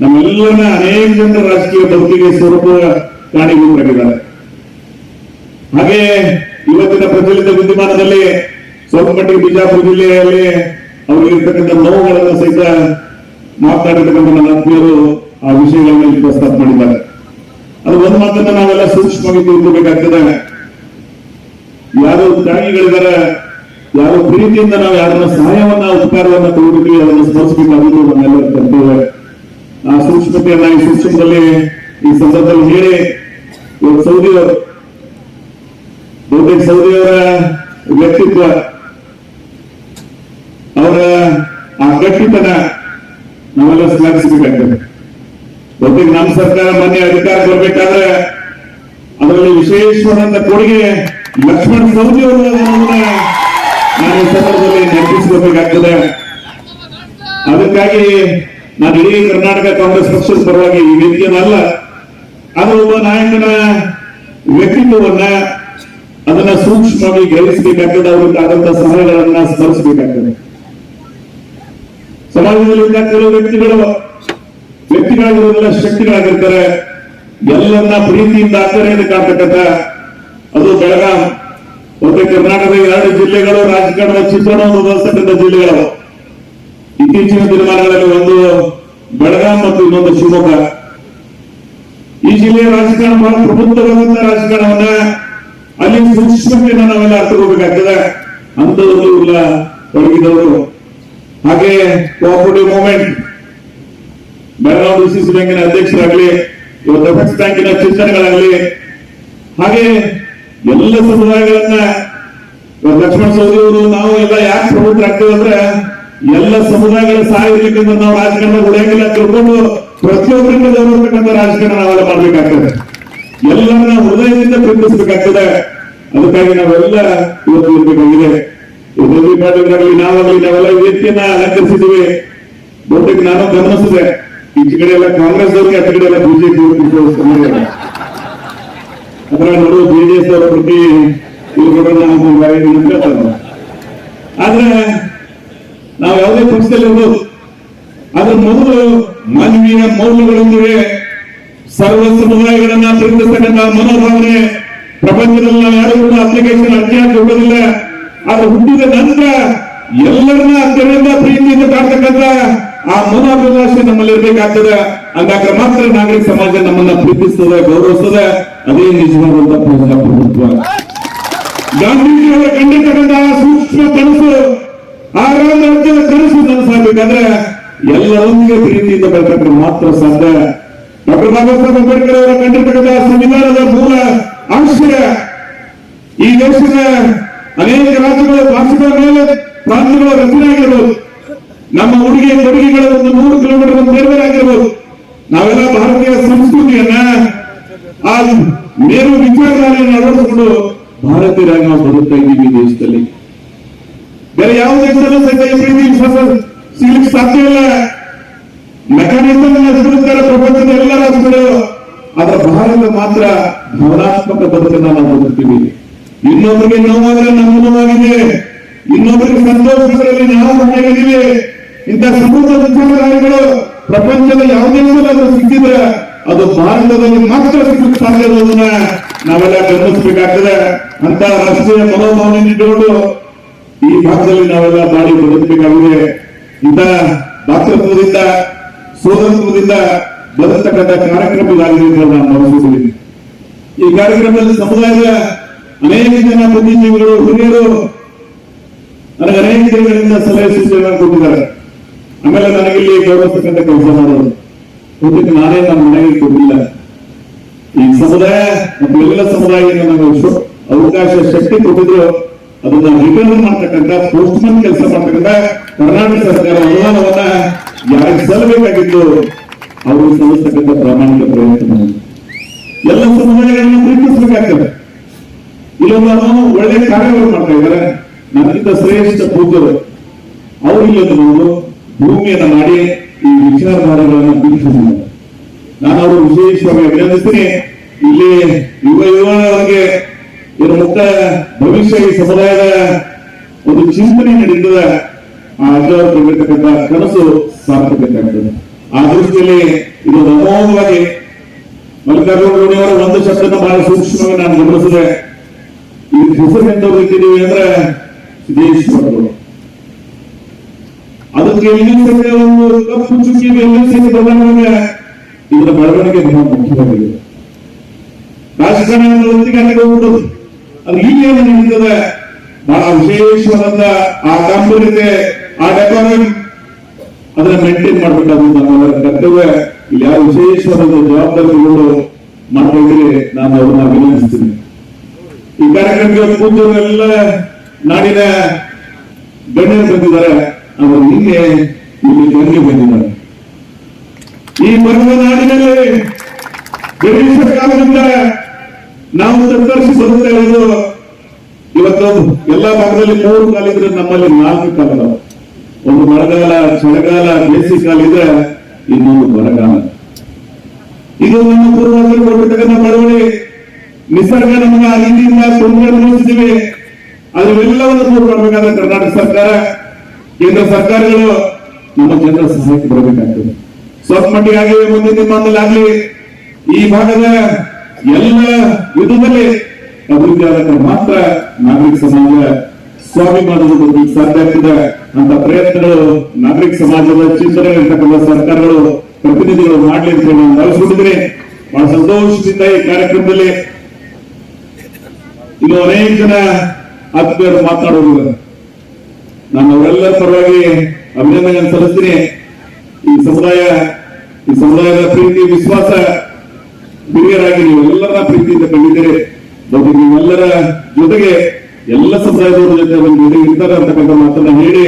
ನಮ್ಮೆಲ್ಲರನ್ನ ಅನೇಕ ಜನರ ರಾಜಕೀಯ ಬದುಕಿಗೆ ಸ್ವರೂಪ ಕಾಣಿಕೊಂಡಿದ್ದಾರೆ ಹಾಗೆ ಇವತ್ತಿನ ಪ್ರಚಲಿತ ವಿದ್ಯಮಾನದಲ್ಲಿ ಸ್ವಲ್ಪ ಮಟ್ಟಿಗೆ ಬಿಜಾಪುರ ಜಿಲ್ಲೆಯಲ್ಲಿ ಅವರಿಗಿರ್ತಕ್ಕಂಥ ನೋವುಗಳನ್ನು ಸಹಿತ ಮಾತನಾಡಿರ್ತಕ್ಕಂಥ ನನ್ನ ಆತ್ಮೀಯರು ಆ ವಿಷಯಗಳನ್ನ ಪ್ರಸ್ತಾಪ ಮಾಡಿದ್ದಾರೆ. ಅದು ಒಂದು ಮಾತನ್ನ ನಾವೆಲ್ಲ ಸೂಕ್ಷ್ಮವಾಗಿ ತಿಳ್ಕೋಬೇಕಾಗ್ತದೆ. ಯಾರು ತ್ಯಾಗಿಗಳಿದ್ದಾರೆ, ಯಾರು ಪ್ರೀತಿಯಿಂದ ನಾವು ಯಾರನ್ನ ಸಹಾಯವನ್ನ, ಉಪಕಾರವನ್ನ ತಗೊಂಡಿದ್ವಿ ಅದನ್ನು ಸ್ಮರಿಸಬೇಕಾಗುವುದು ನಮ್ಮೆಲ್ಲರ ಕರ್ತವ್ಯ. ಸೂಕ್ಷ್ಮತೆಯನ್ನ ಈ ಸೂಕ್ಷ್ಮದಲ್ಲಿ ಈ ಸಂದರ್ಭದಲ್ಲಿ ಹೇಳಿ. ಇವತ್ತು ಸೌದಿಯವರು, ಬಹುತೇಕ ಸೌದಿಯವರ ವ್ಯಕ್ತಿತ್ವ, ಅವರ ಆ ಕಟ್ಟಿತನ ನಾವೆಲ್ಲ ಸ್ಮರಿಸಬೇಕಾಗ್ತದೆ. ಬಹುತೇಕ ನಮ್ಮ ಸರ್ಕಾರ ಮೊನ್ನೆ ಅಧಿಕಾರ ಬರಬೇಕಾದ್ರೆ ಅದರಲ್ಲಿ ವಿಶೇಷವಾದಂತ ಕೊಡುಗೆ ಲಕ್ಷ್ಮಣ್ ಸೌದಿ ಅವರು ನಾನು ಸಂದರ್ಭದಲ್ಲಿ ನೆನಪಿಸಬೇಕಾಗ್ತದೆ ಅದಕ್ಕಾಗಿ ನಾನು ಇಡೀ ಕರ್ನಾಟಕ ಕಾಂಗ್ರೆಸ್ ಪಕ್ಷದ ಪರವಾಗಿ ಈ ವೇದಿಕೆಯನ್ನಲ್ಲ ಅದು ಒಬ್ಬ ನಾಯಕನ ವ್ಯಕ್ತಿತ್ವವನ್ನ ಅದನ್ನ ಸೂಕ್ಷ್ಮವಾಗಿ ಗ್ರಹಿಸಬೇಕಾಗ್ತದೆ, ಅವ್ರಿಗೆ ಆದಂತ ಸಲಹೆಗಳನ್ನ ಸ್ಮರಿಸಬೇಕಾಗ್ತದೆ. ಸಮಾಜದಲ್ಲಿ ಕೆಲವು ವ್ಯಕ್ತಿಗಳು ವ್ಯಕ್ತಿಗಳಾಗಿರೋದಿಲ್ಲ ಶಕ್ತಿಗಳಾಗಿರ್ತಾರೆ. ಎಲ್ಲರನ್ನ ಪ್ರೀತಿಯಿಂದ ಆಚರಣೆ ಕಾಡ್ತಕ್ಕಂಥ ಅದು ಬೆಳಗಾಂ. ಮತ್ತೆ ಕರ್ನಾಟಕದ ಎರಡು ಜಿಲ್ಲೆಗಳು ರಾಜಕಾರಣದ ಚಿತ್ರಣವನ್ನು ಬಳಸತಕ್ಕಂಥ ಜಿಲ್ಲೆಗಳು ಇತ್ತೀಚಿನ ದಿನಮಾನಗಳಲ್ಲಿ ಒಂದು ಬೆಳಗಾಂ ಮತ್ತು ಇನ್ನೊಂದು ಶಿವಮೊಗ್ಗ. ಈ ಜಿಲ್ಲೆಯ ರಾಜಕಾರಣ ಬಹಳ ಪ್ರಬುದ್ಧವಾದಂತಹ ರಾಜಕಾರಣವನ್ನ ಅಲ್ಲಿ ಸೂಚಿಸುವಂತೆ ನಾವೆಲ್ಲ ಅರ್ಥಕೋಬೇಕಾಗ್ತದೆ ಅಂತದಲ್ಲೂ ಇಲ್ಲ ತೊಡಗಿದವರು ಹಾಗೆ ಕೋಆಪರೇಟಿವ್ ಮೂವ್ಮೆಂಟ್ ಬೆಳಗಾವಿ ಡಿಸಿಸಿ ಬ್ಯಾಂಕಿನ ಅಧ್ಯಕ್ಷರಾಗಲಿ, ಇವತ್ತು ಎಫೆಕ್ಸ್ ಬ್ಯಾಂಕಿನ ಚಿಂತನೆಗಳಾಗಲಿ ಹಾಗೆ ಎಲ್ಲ ಸಮುದಾಯಗಳನ್ನ, ಲಕ್ಷ್ಮಣ ಸೌದಿ ಅವರು, ನಾವು ಎಲ್ಲ ಯಾಕೆ ಪ್ರಬುದ್ಧರಾಗ್ತೇವೆ ಅಂದ್ರೆ ಎಲ್ಲ ಸಮುದಾಯಗಳ ಸಹಾಯ ನಾವು ರಾಜಕಾರಣ ಉಳಿಯಂಗಿಲ್ಲ ತಿಳ್ಕೊಂಡು ಪ್ರತಿಯೊಬ್ಬರಿಂದ ಗೌರವಿರ್ತಕ್ಕಂಥ ರಾಜಕಾರಣ ನಾವೆಲ್ಲ ಮಾಡ್ಬೇಕಾಗ್ತದೆ. ಎಲ್ಲರನ್ನ ಹೃದಯದಿಂದ ಪ್ರೀತಿಸಬೇಕಾಗ್ತದೆ. ಅದಕ್ಕಾಗಿ ನಾವೆಲ್ಲ ಇವತ್ತು ಇರ್ಬೇಕಾಗಿದೆ ಪಾಟೀಲ್ರಾಗಲಿ ನಾವಾಗಲಿ ನಾವೆಲ್ಲ ಈ ವ್ಯಕ್ತಿಯನ್ನ ಅಲಂಕರಿಸಿದ್ದೀವಿ ಬಹುತೇಕ ನಾನು ಗಮನಿಸಿದೆ. ಈಚೆ ಕಡೆ ಎಲ್ಲ ಕಾಂಗ್ರೆಸ್ ಅವ್ರಿಗೆ ಆಚೆ ಕಡೆ ಎಲ್ಲ ಬಿಜೆಪಿ ಅದರ ನೋಡು ಜೆಡಿಎಸ್ ಅವರ ಪ್ರತಿ ಆದ್ರೆ ನಾವು ಯಾವುದೇ ಪಕ್ಷದಲ್ಲಿ ಇರ್ಬೋದು. ಅದ್ರ ಮೊದಲು ಮಾನವೀಯ ಮೌಲ್ಯಗಳೊಂದಿಗೆ ಸರ್ವ ಸಮುದಾಯಗಳನ್ನ ಪ್ರೀತಿಸ್ತಕ್ಕಂಥ ಮನೋಭಾವನೆ ಪ್ರಪಂಚದಲ್ಲಿ ಯಾರು ಕೂಡ ಅಪ್ಲಿಕೇಶನ್ ಅರ್ಜಿ ಹಾಕಿ ಹೋಗೋದಿಲ್ಲ ಅದು ಹುಟ್ಟಿದ ನಂತರ ಎಲ್ಲರನ್ನ ಅತ್ಯಂತ ಪ್ರೀತಿಯಿಂದ ಕಾಡ್ತಕ್ಕಂಥ ಆ ಮನೋಭಿಲಾಷೆ ನಮ್ಮಲ್ಲಿ ಇರಬೇಕಾಗ್ತದೆ ಹಂಗಾದ್ರೆ ಮಾತ್ರ ನಾಗರಿಕ ಸಮಾಜ ನಮ್ಮನ್ನ ಪ್ರೀತಿಸ್ತದೆ, ಗೌರವಿಸ್ತದೆ. ಅದೇ ನಿಜವಾದಂತ ಪ್ರಜಾಪ್ರಭುತ್ವ. ಗಾಂಧೀಜಿಯವರ ಆ ಸೂಕ್ಷ್ಮ ಕನಸು ಆ ರಾಜ್ಯದ ಕನಸು ನನಸಾಗಬೇಕಾದ್ರೆ ಎಲ್ಲರೊಂದಿಗೆ ಪ್ರೀತಿಯಿಂದ ಬರ್ತಕ್ಕಂಥ ಮಾತ್ರ ಸಾಧ್ಯ. ಡಾಕ್ಟರ್ ಬಾಬಾ ಸಾಹೇಬ್ ಅಂಬೇಡ್ಕರ್ ಅವರ ಕಂಡಿರ್ತಕ್ಕಂಥ ಸಂವಿಧಾನದ ಮೂಲ ಅಂಶ ಈ ದೇಶದ ಅನೇಕ ರಾಜ್ಯಗಳ ಭಾಷೆಗಳ ಮೇಲೆ ಪ್ರಾಂತ್ಯಗಳ ರಚನೆ ಆಗಿರ್ಬೋದು. ನಮ್ಮ ಉಡುಗೆ ಕೊಡುಗೆಗಳ ಒಂದು ನೂರು ಕಿಲೋಮೀಟರ್ ಬೇರೆ ಆಗಿರ್ಬೋದು. ನಾವೆಲ್ಲ ಭಾರತೀಯ ಸಂಸ್ಕೃತಿಯನ್ನ ಆ ಮೇರು ವಿಚಾರಧಾರೆಯನ್ನು ಅಳವಡಿಸಿಕೊಂಡು ಭಾರತೀಯರಾಗಿ ನಾವು ಬದುಕ್ತಾ ಇದ್ದೀವಿ ದೇಶದಲ್ಲಿ. ಬೇರೆ ಯಾವುದೇ ಕೂಡ ಪ್ರೀತಿ ವಿಶ್ವಾಸ ಸಿಗ್ಲಿಕ್ಕೆ ಸಾಧ್ಯ ಇಲ್ಲ. ಮೆಕ್ಯಾನಿಸಮ್ ಎದುರುತ್ತಾರೆ ಪ್ರಪಂಚದ ಎಲ್ಲ ರಾಷ್ಟ್ರಗಳು ಅದರ ಭಾರತ ಮಾತ್ರ ಭಾವನಾತ್ಮಕ ಬದುಕನ್ನ ನಾವು ಬದುಕ್ತೀವಿ. ಇನ್ನೊಬ್ಬರಿಗೆ ನೋವಾದ್ರೆ ನಮ್ಮ ನೋವಾಗಿದೆ. ಇನ್ನೊಬ್ಬರಿಗೆ ಸಂತೋಷದಲ್ಲಿ ನಾವು ಮನೆಯಾಗಿದ್ದೀವಿ ಇಂಥ ಸಮೃದ್ಧ ವಿಚಾರಧಾರೆಗಳು ಪ್ರಪಂಚದ ಯಾವುದೇ ಅದು ಸಿಕ್ಕಿದ್ರೆ ಅದು ಭಾರತದಲ್ಲಿ ಮಾತ್ರ ಸಿಕ್ಕಕ್ಕೆ ಸಾಧ್ಯ ನಾವೆಲ್ಲ ಗಮನಿಸಬೇಕಾಗ್ತದೆ. ಅಂತ ರಾಷ್ಟ್ರೀಯ ಮನೋಭಾವನೆ ಇಟ್ಟುಕೊಂಡು ಈ ಭಾಗದಲ್ಲಿ ನಾವೆಲ್ಲ ಮಾಡಿ ಬದುಕಬೇಕಾಗಿದೆ. ಇಂತಹ ಭಾತೃತ್ವದಿಂದ ಸೋದರತ್ವದಿಂದ ಬರತಕ್ಕಂತಹ ಕಾರ್ಯಕ್ರಮ ಇದಾಗಿದೆ ಅಂತ ನಾನು ಭಾವಿಸುತ್ತೇನೆ. ಈ ಕಾರ್ಯಕ್ರಮದಲ್ಲಿ ಸಮುದಾಯದ ಅನೇಕ ಜನ ಬುದ್ಧಿಜೀವಿಗಳು ಹಿರಿಯರು ನನಗೆ ಅನೇಕ ಜನಗಳಿಂದ ಸಲಹೆ ಸೂಚನೆಗಳನ್ನು ಕೊಟ್ಟಿದ್ದಾರೆ. ಆಮೇಲೆ ನನಗೆ ಇಲ್ಲಿ ಗೌರವಿಸ್ತಕ್ಕಂಥ ಕೆಲಸ ಮಾಡೋದು ಬಹುತೇಕ ನಾನೇ ನಮ್ಮ ಮನೆಗೆ ಕೊಟ್ಟಿಲ್ಲ. ಈ ಸಮುದಾಯ ಮತ್ತು ಎಲ್ಲ ಸಮುದಾಯಕ್ಕೆ ನನಗೆ ಅವಕಾಶ ಶಕ್ತಿ ಕೊಟ್ಟಿದ್ರು. ಅದನ್ನ ರಿಟರ್ನ್ ಮಾಡ್ತಕ್ಕಂಥ ಪೋಸ್ಟ್ಮನ್ ಕೆಲಸ ಮಾಡ್ತಕ್ಕಂಥ ಕರ್ನಾಟಕ ಸರ್ಕಾರ ಅನುದಾನವನ್ನ ಯಾರಿಗೆ ಸಲ್ಲಬೇಕಾಗಿತ್ತು ಅವರು ಸಲ್ಲಿಸ್ತಕ್ಕಂಥ ಪ್ರಾಮಾಣಿಕ ಪ್ರಯತ್ನ. ಎಲ್ಲ ಸಮುದಾಯಗಳನ್ನು ಪ್ರೀತಿಸಬೇಕಾಗ್ತದೆ. ಇಲ್ಲೊಂದು ನಾವು ಒಳ್ಳೆ ಕಾರ್ಯಗಳು ಮಾಡ್ತಾ ಇದ್ದಾರೆ. ನನ್ನಿಂದ ಶ್ರೇಷ್ಠ ಪೂಜರು ಅವರು ಇಲ್ಲೊಂದು ನಾವು ಭೂಮಿಯನ್ನ ಮಾಡಿ ಈ ವಿಚಾರಧಾರೆಗಳನ್ನು ತಿಳಿಸಿದ್ದಾರೆ ನಾನು ಅವರು ವಿಶೇಷವಾಗಿ ಅಭಿನಂದಿಸ್ತೀನಿ. ಇಲ್ಲಿ ಯುವ ಯುವನವರಿಗೆ ಇದರ ಮುಕ್ತ ಭವಿಷ್ಯ ಈ ಸಮುದಾಯದ ಒಂದು ಚಿಂತನೆ ನಡೆದ ಆ ಅಜ್ಜವರು ಕನಸು ಸಾರ್ಥಕತೆ ಆ ದೃಷ್ಟಿಯಲ್ಲಿ ಇದು ಅಮೋಘವಾಗಿ ಮಲ್ಲಿಕಾರ್ಜುನ ಒಂದು ಶಬ್ದನ ಬಹಳ ಸೂಕ್ಷ್ಮವಾಗಿ ನಾನು ಗಮನಿಸಿದೆ. ಈ ಹೆಸರು ಎಂತವ್ರು ಇಟ್ಟಿದ್ದೀವಿ ಅಂದ್ರೆ ಸಿದ್ದೇಶ್ವರರು. ಅದಕ್ಕೆ ಇಲ್ಲಿ ಒಂದು ಕಪ್ಪು ಚುಕ್ಕಿ ಎಲ್ಲಿ ಬದಲಾವಣೆ ಇದರ ಬೆಳವಣಿಗೆ ಬಹಳ ಮುಖ್ಯವಾಗಿದೆ. ರಾಜಕಾರಣ ಹೊತ್ತಿಗೆ ಅಲ್ಲಿಗೆ ಹೋಗ್ಬಿಡೋದು ಅದು ಈಗೇನು ನಿಂತದೆ ಬಹಳ ವಿಶೇಷವಾದಂತ ಆ ಗಾಂಭೀರ್ಯತೆ ಆ ಡೆಕೋರೇಟ್ ಅದನ್ನ ಮೇಂಟೈನ್ ಮಾಡಬೇಕಾದಂತ ಕರ್ತವ್ಯ. ಇಲ್ಲಿ ಯಾವ ವಿಶೇಷವಾದ ಜವಾಬ್ದಾರಿಗಳು ಮಾಡಿದ್ರೆ ನಾನು ಅವ್ರನ್ನ ಅಭಿನಂದಿಸ್ತೀನಿ. ಈ ಕಾರ್ಯಕ್ರಮಕ್ಕೆ ಕೂತವರೆಲ್ಲ ನಾಡಿನ ಗಣ್ಯರು ಬಂದಿದ್ದಾರೆ. ಅವರು ನಿನ್ನೆ ಇಲ್ಲಿ ಗಣ್ಯ ಬಂದಿದ್ದಾರೆ. ಈ ಬರುವ ನಾಡಿನಲ್ಲಿ ಬ್ರಿಟಿಷರ ಕಾಲದಿಂದ ನಾವು ಬರುತ್ತಾ ಇರೋದು ಇವತ್ತು ಎಲ್ಲಾ ಭಾಗದಲ್ಲಿ ಮೂರು ಕಾಲ ಇದ್ರೆ ನಮ್ಮಲ್ಲಿ ನಾಲ್ಕು ಕಾಲ. ಒಂದು ಮಳೆಗಾಲ, ಚಳಿಗಾಲ, ಬೇಸಿಗೆ ಕಾಲ ಇದ್ರೆ ಇನ್ನೊಂದು ಬರಗಾಲ ಇದು ನಮ್ಮ ಪೂರ್ವಜರು ಕೊಟ್ಟಿರ್ತಕ್ಕಂಥ ಬಡವಳಿ ನಿಸರ್ಗ ನಮಗ ರೀತಿಯಿಂದ ತೊಂದರೆ ಅನುಭವಿಸಿದೀವಿ ಅದನ್ನೆಲ್ಲವನ್ನು ದೂರ ಮಾಡಬೇಕಾದ ಕರ್ನಾಟಕ ಸರ್ಕಾರ, ಕೇಂದ್ರ ಸರ್ಕಾರಗಳು ನಮ್ಮ ಜನರ ಸಹಾಯಕ್ಕೆ ಬರಬೇಕಾಗ್ತದೆ. ಸ್ವಲ್ಪ ಮಟ್ಟಿಗೆ ಮುಂದಿನ ಈ ಭಾಗದ ಎಲ್ಲ ವಿಧದಲ್ಲಿ ಅಭಿವೃದ್ಧಿ ಮಾತ್ರ ನಾಗರಿಕ ಸಮಾಜ ಸ್ವಾಭಿಮಾನದ ಬಗ್ಗೆ ಸಾಧ್ಯ ಅಂತ ಪ್ರಯತ್ನಗಳು ನಾಗರಿಕ ಸಮಾಜದ ಚಿಂತನೆ ಇರ್ತಕ್ಕಂಥ ಸರ್ಕಾರಗಳು, ಪ್ರತಿನಿಧಿಗಳು ಮಾಡ್ಲಿ ಅಂತ ಹೇಳಿ ನಾನು ಭಾವಿಸ್ಬಿಟ್ಟಿದ್ದೀನಿ ಬಹಳ ಸಂತೋಷದಿಂದ ಈ ಕಾರ್ಯಕ್ರಮದಲ್ಲಿ ಇನ್ನು ಅನೇಕ ಜನ ಆತ್ಮೀಯರು ಮಾತನಾಡುವುದು ನಾನು ಅವರೆಲ್ಲರ ಪರವಾಗಿ ಅಭಿನಂದನೆ ಸಲ್ಲಿಸ್ತೀನಿ. ಈ ಸಮುದಾಯ, ಈ ಸಮುದಾಯದ ಪ್ರೀತಿ, ವಿಶ್ವಾಸ ಹಿರಿಯರಾಗಿ ನೀವು ಎಲ್ಲರ ಪ್ರೀತಿಯಿಂದ ಕಂಡಿದ್ದೀರಿ. ಮತ್ತು ನೀವೆಲ್ಲರ ಜೊತೆಗೆ ಎಲ್ಲ ಸಮುದಾಯದವರ ಜೊತೆ ಒಂದು ಜೊತೆ ಇರ್ತಾರೆ ಅಂತಕ್ಕಂಥ ಮಾತನ್ನ ಹೇಳಿ,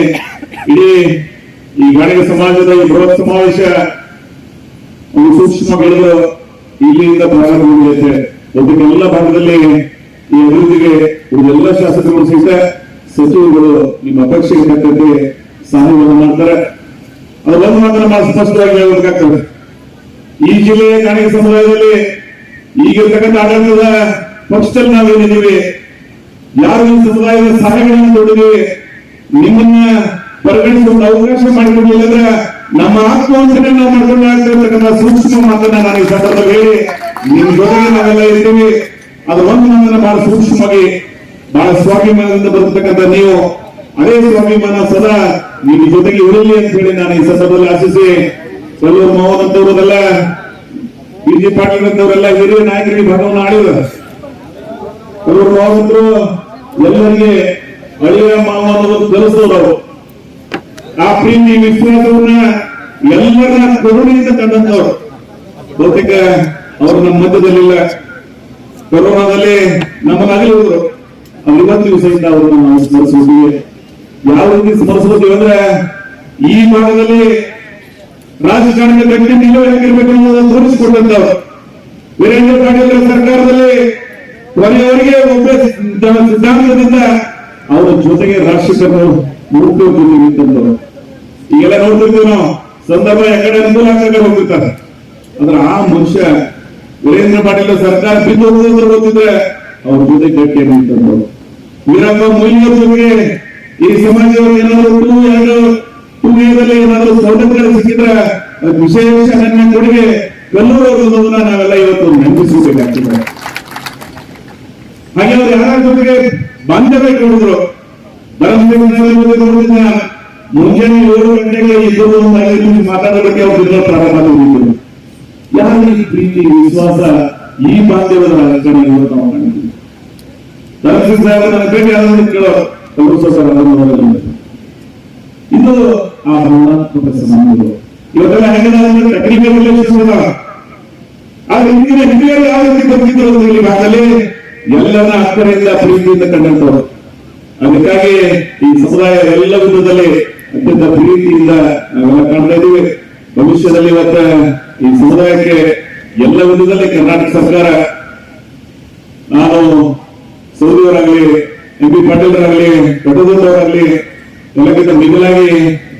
ಇಡೀ ಈ ಗಾಡಿಗೆ ಸಮಾಜದ ಈ ಬೃಹತ್ ಸಮಾವೇಶ ಒಂದು ಸೂಕ್ಷ್ಮ ಬೆಳೆದು ಇಲ್ಲಿಂದ ಪ್ರಾರಂಭಗೊಂಡಿದೆ ಬಹುತೇಕ ಎಲ್ಲ ಭಾಗದಲ್ಲಿ ಈ ಅಭಿವೃದ್ಧಿಗೆ ಎಲ್ಲ ಶಾಸಕರು ಸಹಿತ ಸಚಿವರುಗಳು ನಿಮ್ಮ ಅಪೇಕ್ಷೆಗೆ ತಕ್ಕಂತೆ ಸಹಾಯವನ್ನು ಮಾಡ್ತಾರೆ. ಅದು ಒಂದು ಮಾತ್ರ ಸ್ಪಷ್ಟವಾಗಿ ಹೇಳಬೇಕಾಗ್ತದೆ. ಈ ಜಿಲ್ಲೆಯ ಗಾಣಿಗ ಸಮುದಾಯದಲ್ಲಿ ಈಗಿರ್ತಕ್ಕಂಥ ಆಡಳಿತದ ಪಕ್ಷದಲ್ಲಿ ನಾವೇನಿದ್ದೀವಿ ಯಾರು ಈ ಸಮುದಾಯದ ಸಹಾಯಗಳನ್ನು ಕೊಟ್ಟಿದ್ದೀವಿ. ನಿಮ್ಮನ್ನ ಪರಿಗಣಿಸುವಂತ ಅವಕಾಶ ಮಾಡಿಕೊಡಲಿಲ್ಲ ಅಂದ್ರೆ ನಮ್ಮ ಆತ್ಮವಂಚನೆ ನಾವು ಮಾಡ್ಕೊಂಡು ಆಗ್ತಿರ್ತಕ್ಕಂಥ ಸೂಕ್ಷ್ಮ ಮಾತನ್ನ ನಾನು ಈ ಸಂದರ್ಭದಲ್ಲಿ ಹೇಳಿ ನಿಮ್ ಜೊತೆಗೆ ನಾವೆಲ್ಲ ಇರ್ತೀವಿ. ಅದು ಒಂದು ಮಾತನ್ನ ಬಹಳ ಸೂಕ್ಷ್ಮವಾಗಿ, ಬಹಳ ಸ್ವಾಭಿಮಾನದಿಂದ ಬರತಕ್ಕಂಥ ನೀವು, ಅದೇ ಸ್ವಾಭಿಮಾನ ಸದಾ ನಿಮ್ಮ ಜೊತೆಗೆ ಇರಲಿ ಅಂತ ಹೇಳಿ ನಾನು ಈ ಸಂದರ್ಭದಲ್ಲಿ ಆಶಿಸಿ ಕೆಲವರು ಮೋಹನ್ ಅಂತವರೆಲ್ಲ ಬಿ ಜಿ ಪಾಟೀಲ್ ಅಂತವರೆಲ್ಲ ಹಿರಿಯ ನಾಯಕರಿಗೆ ಭಾಗವನ್ನು ಆಡಿದ್ರು ಕೆಲವರು ಮೋಹಂತರು ಎಲ್ಲರಿಗೆ ಅಳಿಯ ಮಾವ ಅನ್ನೋದು ಕಲಿಸೋರು ಆ ಪ್ರೀತಿ, ವಿಶ್ವಾಸವನ್ನ ಎಲ್ಲರ ಕರುಣೆಯಿಂದ ಕಂಡಂತವ್ರು ಬಹುತೇಕ ಅವರು ನಮ್ಮ ಮಧ್ಯದಲ್ಲಿಲ್ಲ. ಕೊರೋನಾದಲ್ಲಿ ನಮ್ಮನ್ನ ಅಗಲಿದ್ರು ಅವ್ರು ಇವತ್ತು ದಿವಸದಿಂದ ಅವರನ್ನು ನಾವು ಸ್ಮರಿಸಿದ್ದೀವಿ ಯಾವ ರೀತಿ ಸ್ಮರಿಸಬೇಕು ಅಂದ್ರೆ ಈ ಭಾಗದಲ್ಲಿ ರಾಜಕಾರಣದ ಗಟ್ಟಿ ನಿಲುವಾಗಿರ್ಬೇಕು ಅನ್ನೋದನ್ನು ತೋರಿಸಿಕೊಟ್ಟಂತವ್ರು ವೀರೇಂದ್ರ ಪಾಟೀಲ್ ಸರ್ಕಾರದಲ್ಲಿ ಕೊನೆಯವರಿಗೆ ಒಬ್ಬ ಸಿದ್ಧ- ಸಿದ್ಧಾಂತದಿಂದ ಅವರ ಜೊತೆಗೆ ರಾಷ್ಟ್ರೀಕರಣ ನೋಡ್ತಿರ್ತೀವಿ ಈಗೆಲ್ಲ ನೋಡ್ತಿರ್ತೀವಿ ನಾವು? ಸಂದರ್ಭ ಯಾಕಡೆ ಅನುಕೂಲ ಆಗ್ತದೆ ಹೋಗಿರ್ತಾರೆ ಆದ್ರೆ ಆ ಮನುಷ್ಯ ವೀರೇಂದ್ರ ಪಾಟೀಲ್ ಸರ್ಕಾರ ಬಿದ್ದು ಅಂತ ಗೊತ್ತಿದ್ರೆ ಅವ್ರ ಜೊತೆ ಗಟ್ಟಿ ಅಂತಂದವರು ವೀರಪ್ಪ ಮೊಯ್ಲಿ ಈ ಸಮಾಜದವರು ಏನಾದ್ರು ಎರಡು ಟೂ ಏನಾದರೂ ಸೌಲಭ್ಯಗಳು ಸಿಕ್ಕಿದ್ರೆ ವಿಶೇಷ ನನ್ನ ಕೊಡುಗೆ ಕಲ್ಲೂರು ನಾವೆಲ್ಲ ಇವತ್ತು ನೆನಪಿಸಬೇಕಾಗ್ತದೆ ಹಾಗೆ ಅವ್ರು ಯಾರ ಜೊತೆಗೆ ಬಾಂಧವ್ಯ ಕೊಡಿದ್ರು. ಮುಂಜಾನೆ ಏಳು ಗಂಟೆಗೆ ಇದ್ದರು ಮಾತಾಡೋದಕ್ಕೆ ಐದು ನಿಮಿಷ ಮಾತಾಡೋ ಬಗ್ಗೆ ಅವ್ರ ಜೊತೆ ಪ್ರಾರಂಭ ಮಾಡಿದ್ರು ಯಾರ ಈ ಪ್ರೀತಿ, ವಿಶ್ವಾಸ ಈ ಬಾಂಧವ್ಯದ ರಾಜಕಾರಣ ನಾವು ಭೇಟಿ ಸ್ವಲ್ಪ ಇದು ಆ ಭಾವನಾತ್ಮಕ ಸಂಬಂಧಗಳು. ಇವತ್ತೆಲ್ಲ ಹೆಂಗದ ಟೆಕ್ನಿಕಲ್ ರಿಲೇಷನ್ಸ್ ಆದ್ರೆ ಹಿಂದಿನ ಹಿರಿಯರು ಯಾವ ರೀತಿ ಅಂದ್ರೆ ಭಾಗದಲ್ಲಿ ಎಲ್ಲರ ಅಕ್ಕರೆಯಿಂದ ಪ್ರೀತಿಯಿಂದ ಕಂಡಂತವರು ಅದಕ್ಕಾಗಿ ಈ ಸಮುದಾಯ ಎಲ್ಲ ವಿಧದಲ್ಲಿ ಅತ್ಯಂತ ಪ್ರೀತಿಯಿಂದ ನಾವೆಲ್ಲ ಕಾಣ್ತಾ ಇದ್ದೀವಿ. ಭವಿಷ್ಯದಲ್ಲಿ ಇವತ್ತ ಈ ಸಮುದಾಯಕ್ಕೆ ಎಲ್ಲ ವಿಧದಲ್ಲಿ ಕರ್ನಾಟಕ ಸರ್ಕಾರ, ನಾನು, ಸೌದಿಯವರಾಗ್ಲಿ, ಎಂ ಪಿ ಪಾಟೀಲ್ರಾಗ್ಲಿ ಕಟದೂರವರಾಗ್ಲಿ ಎಲ್ಲಕ್ಕಿಂತ ಮಿಗಿಲಾಗಿ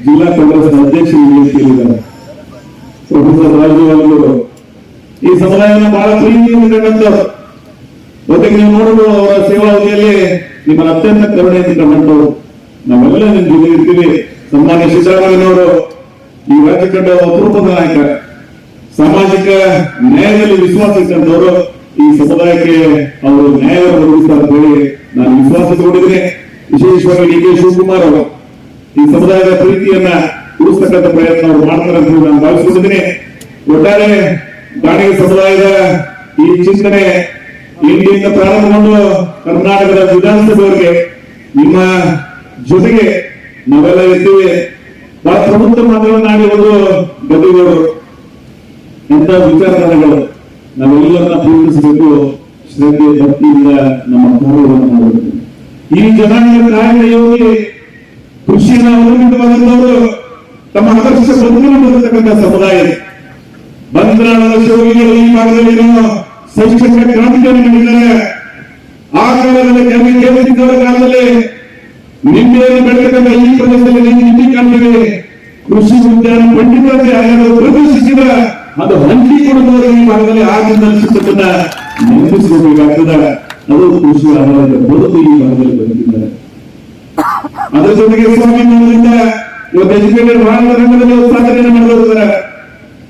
ಜಿಲ್ಲಾ ಕಾಂಗ್ರೆಸ್ ಅಧ್ಯಕ್ಷರು ಕೇಳಿದ್ದಾರೆ. ಪ್ರೊಫೆಸರ್ ರಾಜು ಅವರು, ಈ ಸಮುದಾಯವನ್ನು ಬಹಳ ಪ್ರೀತಿಯಿಂದ ಜೊತೆಗೆ ನೀವು ನೋಡಬಹುದು ಅವರ ಸೇವಾ ಅವಧಿಯಲ್ಲಿ ನಿಮ್ಮನ್ನು ಅತ್ಯಂತ ಕರುಣೆಯಿಂದ ಕಂಡು ನಾವೆಲ್ಲ ನಿಮ್ಮ ಜೊತೆ ಇರ್ತೀವಿ. ಸನ್ಮಾನ್ಯ ಸಿದ್ದರಾಮಯ್ಯನವರು ಈ ರಾಜ್ಯ ಕಂಡ ಅಪರೂಪದ ನಾಯಕ. ಸಾಮಾಜಿಕ ನ್ಯಾಯದಲ್ಲಿ ವಿಶ್ವಾಸ ಇಟ್ಟಂತವರು. ಈ ಸಮುದಾಯಕ್ಕೆ ಅವರು ನ್ಯಾಯವನ್ನು ಒದಗಿಸ್ತಾರೆ ಹೇಳಿ ನಾನು ವಿಶ್ವಾಸ ತಗೊಂಡಿದ್ದೇನೆ. ವಿಶೇಷವಾಗಿ ಡಿ ಕೆ ಶಿವಕುಮಾರ್ ಅವರು. ಈ ಸಮುದಾಯದ ಪ್ರೀತಿಯನ್ನ ಉಳಿಸ್ತಕ್ಕಂಥ ಪ್ರಯತ್ನ ಅವರು ಮಾಡ್ತಾರೆ ಅಂತ ನಾನು ಭಾವಿಸ್ಕೊಂಡಿದ್ದೀನಿ. ಒಟ್ಟಾರೆ ಬಾಣಿಗೆ ಸಮುದಾಯದ ಈ ಚಿಂತನೆ ಇಂಡಿಯಿಂದ ಪ್ರಾರಂಭಗೊಂಡು ಕರ್ನಾಟಕದ ವಿಧಾನಸಭೆಯವರಿಗೆ ನಿಮ್ಮ ಜೊತೆಗೆ ನಾವೆಲ್ಲ ಇರ್ತೀವಿ. ಬಹಳ ಪ್ರಮುಖ ಮಾತುಗಳನ್ನಾಡಿರುವುದು ಗದ್ದಿಗೌಡರು ಎಂತ ವಿಚಾರಧಾರೆಗಳು ನಾವೆಲ್ಲರನ್ನ ಪ್ರೀತಿಸಬೇಕು ಶ್ರದ್ಧೆ ಭಕ್ತಿಯಿಂದ ನಮ್ಮ ಮಾಡಬೇಕು ಈ ಜನಾಂಗದ ಕಾರ್ಯಯೋಗಿ ಬಂದವರು ತಮ್ಮ ಆದರ್ಶ ಬದುಕನ್ನು ಸಮುದಾಯ ಇದೆ. ಶಿವಗಿಗಳು ಈ ಭಾಗದಲ್ಲಿ ಶೈಕ್ಷಣಿಕ ಕ್ರಾಂತಿಯನ್ನು ಮಾಡಿದ್ದಾರೆ ಆ ಕಾಲದಲ್ಲಿ ಕೇಳುತ್ತಿದ್ದವರ ಕಾಲದಲ್ಲಿ ಈ ಪ್ರದೇಶದಲ್ಲಿ ಕಾಣ್ತೀವಿ ಕೃಷಿ ಉದ್ಯಾನ ಪಂಡಿತರಿಗೆ ಯಾರು ಪ್ರದರ್ಶಿಸಿದ ಅದು ಹಂಚಿ ಈ ಭಾಗದಲ್ಲಿ ಆಗಿಂದ ಅದು ಕೃಷಿ ಆಧಾರಿತ ಬದುಕು ಈ ಭಾಗದಲ್ಲಿ ಅದರ ಜೊತೆಗೆ ಸ್ವಾಮಿ ಎಜುಕೇಟೆಡ್ ಭಾರತ ರಂಗದಲ್ಲಿ ಒಂದು ಸಾಧನೆಯನ್ನು ಮಾಡಿದ್ದಾರೆ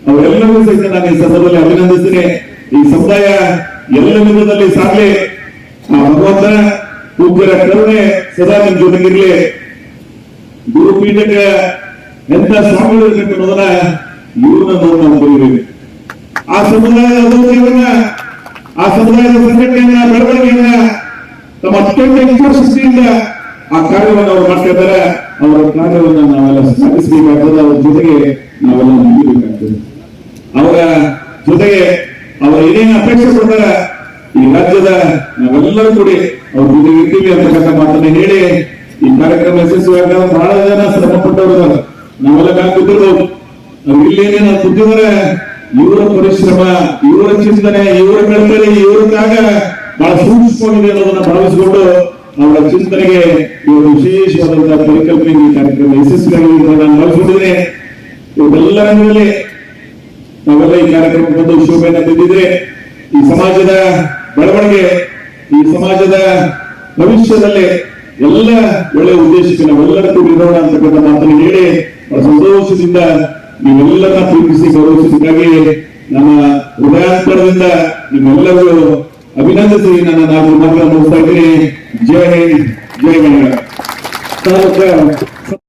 ಅವರೆಲ್ಲರೂ ಸಹಿತ ನಾನು ಈ ಸಂದರ್ಭದಲ್ಲಿ ಅಭಿನಂದಿಸ್ತೇನೆ ಈ ಸಮುದಾಯ ಎಲ್ಲ ವಿಧದಲ್ಲಿ ಸಾಗಲಿ. ಆ ಭಗವಂತನ ಪೂಜ್ಯರ ಕರುಣೆ ಸದಾ ನಿಮ್ ಜೊತೆಗಿರ್ಲಿ. ಗುರುಪೀಠಕ್ಕೆ ಎಂತ ಸ್ವಾಮಿಗಳು ಇರ್ಬೇಕು ಅನ್ನೋದನ್ನ ಇವ್ರನ್ನ ನಾನು ನಾವು ಬರೀಬೇಕು. ಆ ಸಮುದಾಯದ ಅಭಿವೃದ್ಧಿಯನ್ನ ಆ ಸಮುದಾಯದ ಸಂಘಟನೆಯನ್ನ, ಬೆಳವಣಿಗೆಯನ್ನ ತಮ್ಮ ಅತ್ಯಂತ ಇಚ್ಛಾಶಕ್ತಿಯಿಂದ ಆ ಕಾರ್ಯವನ್ನು ಅವರು ಮಾಡ್ತಾ ಇದ್ದಾರೆ. ಅವರ ಕಾರ್ಯವನ್ನು ನಾವೆಲ್ಲ ಸಾಗಿಸಬೇಕಾಗ್ತದೆ ಅವ್ರ ಜೊತೆಗೆ ನಾವೆಲ್ಲ ನಿಲ್ಲಬೇಕಾಗ್ತದೆ ಅವರ ಜೊತೆಗೆ ಅವರು ಏನೇನು ಅಪೇಕ್ಷೆ ಪಡ್ತಾರೆ, ಈ ರಾಜ್ಯದ ನಾವೆಲ್ಲರೂ ಕೂಡಿ ಅವ್ರ ಜೊತೆಗೆ ಇರ್ತೀವಿ ಅಂತಕ್ಕಂಥ ಮಾತನ್ನು ಹೇಳಿ ಈ ಕಾರ್ಯಕ್ರಮ ಯಶಸ್ವಿಯಾಗ ಬಹಳ ಜನ ಶ್ರಮ ಪಟ್ಟವರು. ನಾವೆಲ್ಲ ಕೂತಿರ್ಬೋದು ಅವ್ರು ಇಲ್ಲೇನೇನು ಕೂತಿದ್ದಾರೆ, ಇವರ ಪರಿಶ್ರಮ, ಇವರ ಚಿಂತನೆ, ಇವರ ಕಲ್ಪನೆ ಇವರ ತ್ಯಾಗ ಬಹಳ ಸೂಕ್ಷ್ಮವಾಗಿದೆ ಅನ್ನೋದನ್ನ ಭಾವಿಸಿಕೊಂಡು ಅವರ ಚಿಂತನೆಗೆ ಇವರು ವಿಶೇಷವಾದಂತಹ ಪರಿಕಲ್ಪನೆ ಈ ಕಾರ್ಯಕ್ರಮ ಯಶಸ್ವಿಯಾಗಿ ನಾನು ಭಾವಿಸಿಕೊಂಡಿದ್ದೇನೆ ಇವರೆಲ್ಲ ರಂಗದಲ್ಲಿ ನಾವೆಲ್ಲ ಈ ಕಾರ್ಯಕ್ರಮ ಬಂದು ಶೋಭೆಯನ್ನು ತಂದಿದ್ರೆ ಈ ಸಮಾಜದ ಬೆಳವಣಿಗೆ, ಈ ಸಮಾಜದ ಭವಿಷ್ಯದಲ್ಲಿ ಎಲ್ಲ ಒಳ್ಳೆ ಉದ್ದೇಶಕ್ಕೆ ನಾವೆಲ್ಲರ ಕೂಡಿರೋಣ ಅಂತಕ್ಕಂಥ ಮಾತನ್ನು ಹೇಳಿ ಸಂತೋಷದಿಂದ ನೀವೆಲ್ಲರನ್ನ ಪ್ರೀತಿಸಿ ಗೌರವಿಸಿದ್ದಕ್ಕಾಗಿ ನಮ್ಮ ಹೃದಯಾಂತರದಿಂದ ನಿಮ್ಮೆಲ್ಲರಿಗೂ ಅಭಿನಂದಿಸಿ ನನ್ನ ನಾನು ಮಾತನ್ನು ಮುಗಿಸ್ತಾ ಇದ್ದೀನಿ. ಜೈ ಹಿಂದ್ ಜೈ ಕನ್ನಡ ತಾಲೂಕ